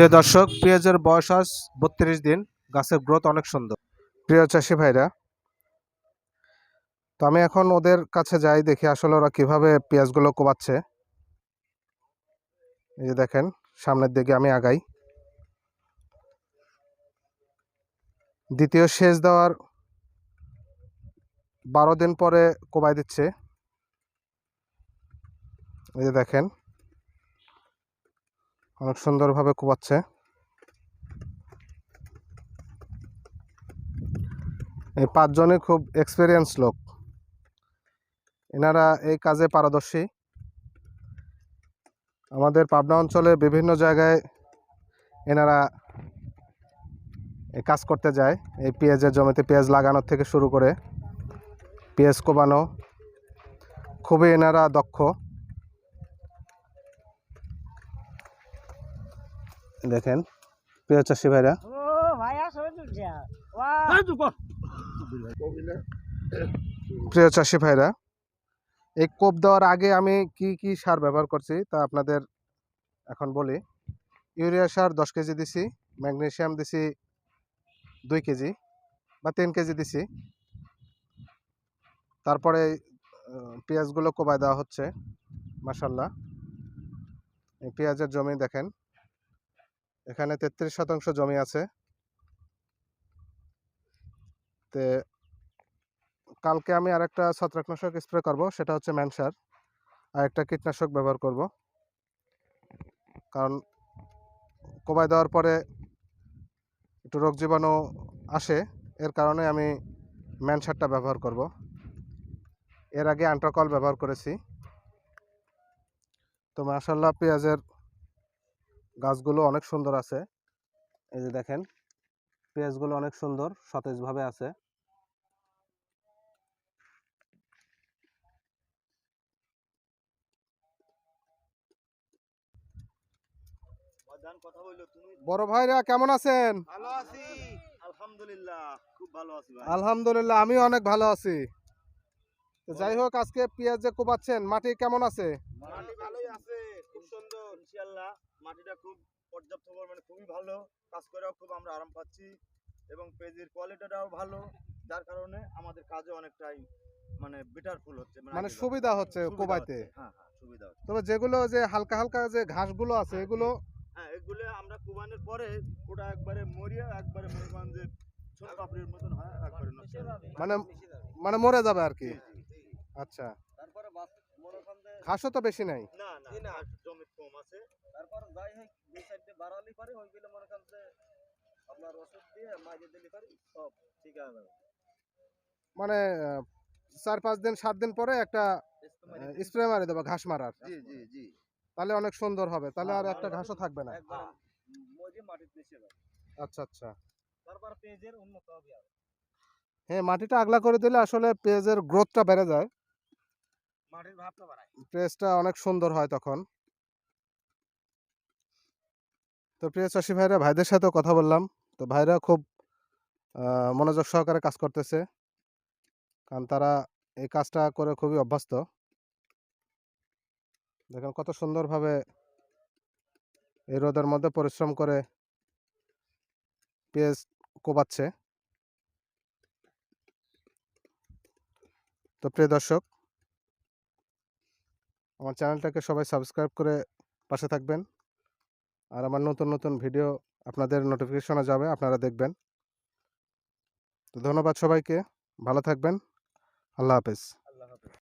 প্রিয় দর্শক, পেঁয়াজের বয়স আজ বত্রিশ দিন। গাছের গ্রোথ অনেক সুন্দর। প্রিয় চাষি ভাইরা, তো আমি এখন ওদের কাছে যাই, দেখি আসলে ওরা কীভাবে পেঁয়াজগুলো কোবাচ্ছে। এই যে দেখেন, সামনের দিকে আমি আগাই। দ্বিতীয় সেচ দেওয়ার বারো দিন পরে কোবাই দিচ্ছে। এই যে দেখেন অনেক সুন্দরভাবে কোবাচ্ছে। এই পাঁচজনই খুব এক্সপিরিয়েন্স লোক। এনারা এই কাজে পারদর্শী। আমাদের পাবনা অঞ্চলে বিভিন্ন জায়গায় এনারা কাজ করতে যায়। এই পেঁয়াজের জমিতে পেঁয়াজ লাগানোর থেকে শুরু করে পেঁয়াজ কোবানো। খুবই এনারা দক্ষ। দেখেন প্রিয় চাষি ভাইরা। প্রিয় চাষি ভাইরা এই কোপ দেওয়ার আগে আমি কি কি সার ব্যবহার করছি তা আপনাদের এখন বলি। ইউরিয়া সার দশ কেজি দিছি ম্যাগনেশিয়াম দিছি দুই কেজি বা তিন কেজি দিছি। তারপরে পেঁয়াজগুলো কোবায় দেওয়া হচ্ছে মাসাল্লাহ এই পেঁয়াজের জমি দেখেন এখানে তেত্রিশ শতাংশ জমি আছে। তে কালকে আমি আরেকটা ছত্রাকনাশক স্প্রে করব, সেটা হচ্ছে ম্যানসার। আর একটা কীটনাশক ব্যবহার করব। কারণ কোবাই দেওয়ার পরে একটু রোগ জীবাণু আসে, এর কারণে আমি ম্যানসারটা ব্যবহার করব। এর আগে অ্যান্ট্রাকল ব্যবহার করেছি। তো মাশাল্লাহ পেঁয়াজের গাছগুলো অনেক সুন্দর আছে। এই যে দেখেন পেঁয়াজগুলো অনেক সুন্দর সতেজভাবে আছে। বড় ভাইরা কেমন আছেন? ভালো আছি। আলহামদুলিল্লাহ খুব ভালো আছি ভাই। আলহামদুলিল্লাহ আমি অনেক ভালো আছি। যাই হোক আজকে পেঁয়াজ যে কোপাচ্ছেন মাটি কেমন আছে? মাটি সুন্দর ইনশাআল্লাহ মাটিটা খুব পর্যাপ্ত পরিমাণে খুবই ভালো। কাজ করেও খুব আমরা আরাম পাচ্ছি এবং পেজের কোয়ালিটিটাও ভালো। যার কারণে আমাদের কাজে অনেকটাই মানে বেটার ফুল হচ্ছে। মানে সুবিধা হচ্ছে কোবাইতে? হ্যাঁ হ্যাঁ সুবিধা হচ্ছে। তবে যেগুলো যে হালকা হালকা যে ঘাসগুলো আছে এগুলো হ্যাঁ এগুলো আমরা কুবানোর পরে ওটা একবারে মরিয়া একবারে মনে ছোট পাপড়ির মতন হয় একবারে হয়ে। মানে মানে মরে যাবে আর কি। আচ্ছা। তারপরে মনে ঘাসও তো বেশি নাই? না না তারপর যাই হোক দুই সাইডে বাড়ালি পারে ওইগুলো মনে করেন যে আপনার ওষুধ দিয়ে মাঝে দিলে পারে সব ঠিক হয়ে যাবে। মানে চার পাঁচ দিন সাত দিন পরে একটা স্প্রে মারি দেবো। ঘাস মারার। জি জি জি। তাহলে অনেক সুন্দর হবে তাহলে আর একটা ঘাসও থাকবে না। একবার মাটিতে মিশে যাবে। আচ্ছা আচ্ছা। তারপর পেজের উন্নত হবে হ্যাঁ মাটিটা আগলা করে দিলে আসলে পেঁয়াজের গ্রোথটা বেড়ে যায়। মাটির ভাবটা বাড়ায়। পেঁয়াজটা অনেক সুন্দর হয় তখন। তো প্রিয় চাষি ভাইরা, ভাইদের সাথেও কথা বললাম। তো ভাইরা খুব মনোযোগ সহকারে কাজ করতেছে। কারণ তারা এই কাজটা করে খুবই অভ্যস্ত। দেখেন কত সুন্দরভাবে এই রোদের মধ্যে পরিশ্রম করে পেঁয়াজ কোবাচ্ছে তো প্রিয় দর্শক, আমার চ্যানেলটাকে সবাই সাবস্ক্রাইব করে পাশে থাকবেন। আর আমার নতুন নতুন ভিডিও আপনাদের নোটিফিকেশনে যাবে, আপনারা দেখবেন। তো ধন্যবাদ সবাইকে, ভালো থাকবেন, আল্লাহ হাফেজ।